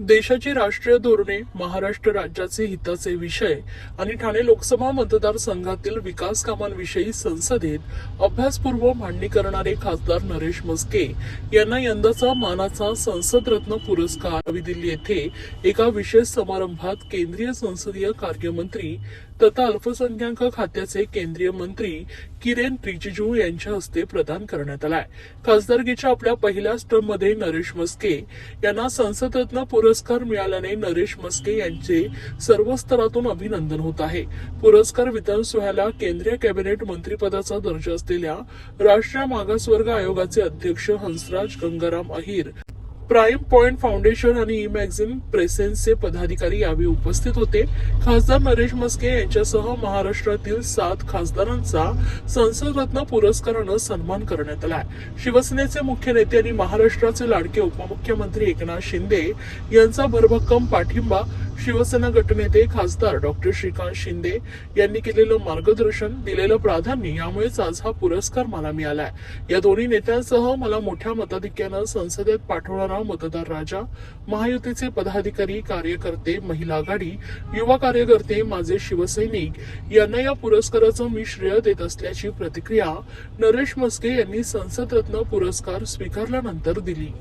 देशाची राष्ट्रीय धोरणे महाराष्ट्र राज्याचे हिताचे विषय आणि ठाणे लोकसभा मतदारसंघातील विकास कामांविषयी संसदेत अभ्यासपूर्व मांडणी करणारे खासदार नरेश मस्के यांना यंदाचा मानाचा संसदरत्न पुरस्कार नवी दिल्ली येथे एका विशेष समारंभात केंद्रीय संसदीय कार्यमंत्री तथा अल्पसंख्याक खात्याचे केंद्रीय मंत्री किरेन रिजिजू यांच्या हस्ते प्रदान करण्यात आलाय. खासदारकीच्या आपल्या पहिल्याच टर्ममध्ये नरेश मस्के यांना संसदरत्न पुरस्कार मिळाल्याने नरेश मस्के यांचे सर्व स्तरातून अभिनंदन होत आहे. पुरस्कार वितरण सोहळ्याला केंद्रीय कॅबिनेट मंत्रिपदाचा दर्जा असलेल्या राष्ट्रीय मागासवर्ग आयोगाचे अध्यक्ष Hansraj Gangaram Ahir prime point foundation आणि ई मॅगझिन प्रेसेन्सचे पदाधिकारी यावेळी उपस्थित होते. खासदार नरेश मस्के यांच्यासह महाराष्ट्रातील सात खासदारांचा संसद रत्न पुरस्कारानं सन्मान करण्यात आलाय शिवसेनेचे मुख्य नेते आणि महाराष्ट्राचे लाडके उपमुख्यमंत्री एकनाथ शिंदे यांचा भरभक्कम पाठिंबा शिवसेना गटनेते खासदार डॉक्टर श्रीकांत शिंदे यांनी केलेलं मार्गदर्शन दिलेलं प्राधान्य यामुळेच आज हा पुरस्कार मला मिळालाय. या दोन्ही नेत्यांसह मला मोठ्या मताधिक्यानं संसदेत पाठवणारा मतदार राजा महायुतीचे पदाधिकारी कार्यकर्ते महिला आघाडी युवा कार्यकर्ते माझे शिवसैनिक यांना या पुरस्काराचं मी श्रेय देत असल्याची प्रतिक्रिया नरेश मस्के यांनी संसद रत्न पुरस्कार स्वीकारल्यानंतर दिली.